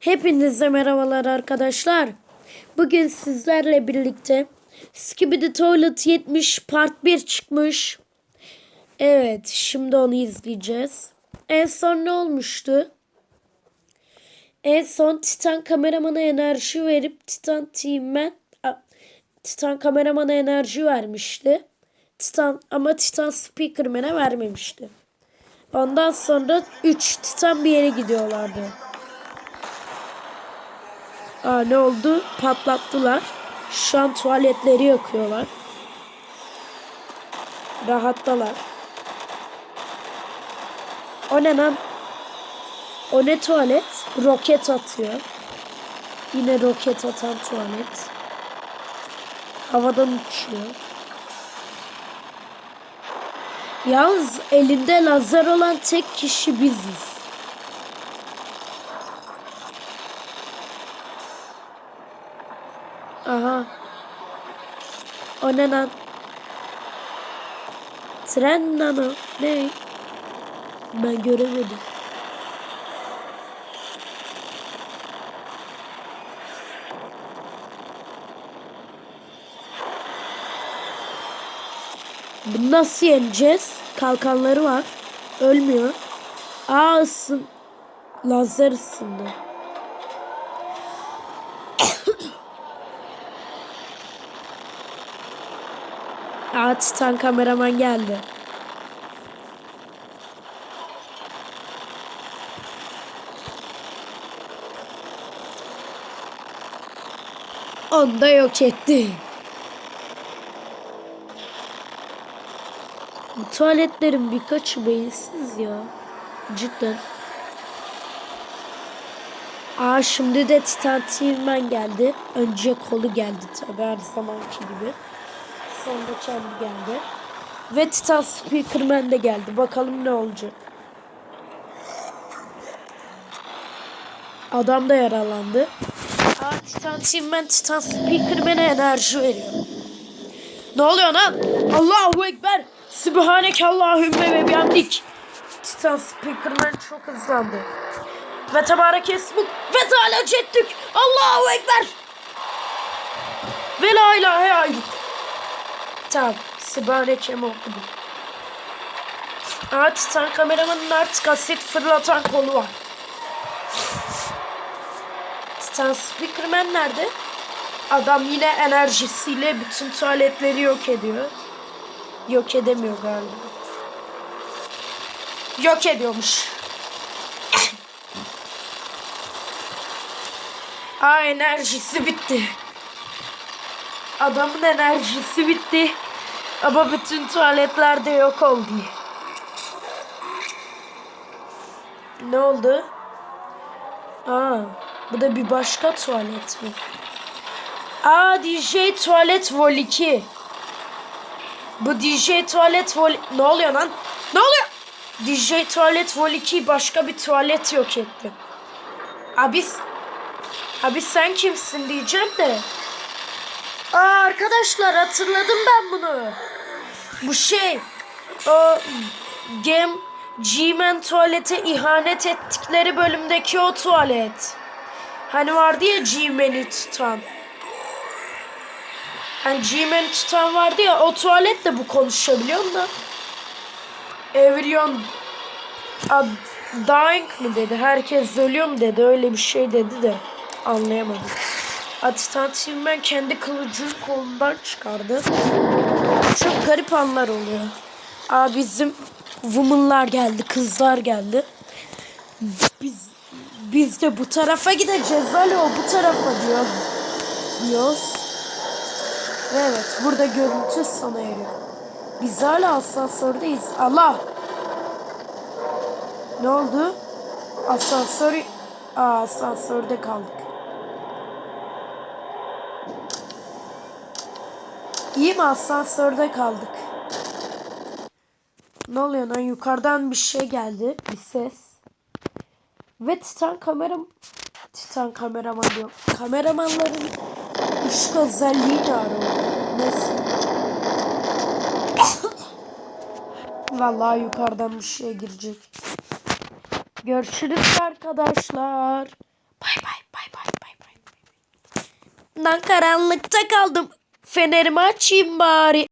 Hepinize merhabalar arkadaşlar. Bugün sizlerle birlikte Skibidi Toilet 70 Part 1 çıkmış. Evet, şimdi onu izleyeceğiz. En son ne olmuştu? En son Titan kameramana enerji verip Titan Team'e Titan kameramana enerji vermişti. Titan ama Titan Speakerman'e vermemişti. Ondan sonra 3 Titan bir yere gidiyorlardı. Aa, ne oldu? Patlattılar. Şu an tuvaletleri yakıyorlar. Rahattalar. O ne lan? O ne tuvalet? Roket atıyor. Yine roket atan tuvalet. Havadan uçuyor. Yalnız elinde lazer olan tek kişi biziz. Aha. O ne lan? Tren lan o. Ne? Ben göremedim. Nasıl yeneceğiz? Kalkanları var. Ölmüyor. Aa ısın. Lazer ısındı. Aa Titan kameraman geldi. Onu da yok etti. Bu tuvaletlerin birkaçı beyinsiz ya. Cidden. Aa şimdi de Titan Team'den geldi. Önce kolu geldi tabi her zamanki gibi. Sonra kendi geldi. Ve Titan Speakerman de geldi. Bakalım ne olacak. Adam da yaralandı. Aa Titan Team'den Titan Speakerman'e enerji veriyor. Ne oluyor lan? Allahu Ekber. Sübhaneke Allahümme ve bihamdik. Titan Speakerman çok hızlandı. Ve tebarek esmuk ve teala ceddük. Allahu Ekber. Ve la ilahe ayduk. Tamam. Sübhaneke mi okudum? Aa Titan kameramanın artık asit fırlatan kolu var. Titan Speakerman nerede? Adam yine enerjisiyle bütün tuvaletleri yok ediyor. Yok edemiyor galiba. Yok ediyormuş. Aa enerjisi bitti. Adamın enerjisi bitti. Ama bütün tuvaletler de yok oldu. Ne oldu? Aa, bu da bir başka tuvalet mi? Aa DJ Tuvalet Vol 2. Bu DJ Tuvalet Vol... Ne oluyor lan? Ne oluyor? DJ Tuvalet Vol 2 başka bir tuvalet yok etti. Abi... Abi sen kimsin diyeceğim de. Aa arkadaşlar hatırladım ben bunu. Bu şey... O... Game... G-Man tuvalete ihanet ettikleri bölümdeki o tuvalet. Hani vardı ya G-Man'i tutan. Hani G-Man'i tutan vardı ya o tuvalet de bu konuşabiliyor da. Everyone a dying mı dedi. Herkes ölüyor mu dedi. Öyle bir şey dedi de anlayamadım. Atitan ben kendi kılıcını kolundan çıkardı. Çok garip anlar oluyor. Aa bizim woman'lar geldi, kızlar geldi. Biz biz de bu tarafa gideceğiz. Alo bu tarafa diyor. Diyoruz. Ve evet burada görüntü sona eriyor. Biz hala asansördeyiz. Allah! Ne oldu? Asansör... Aa, asansörde kaldık. İyi mi asansörde kaldık? Ne oluyor lan? Yukarıdan bir şey geldi. Bir ses. Ve Titan kameram... Titan kameraman diyor. Kameramanların ışık özelliği de arıyor. Vallahi yukarıdan bir şey girecek. Görüşürüz arkadaşlar. Bay bay bay bay bay bay. Lan karanlıkta kaldım. Fenerimi açayım bari.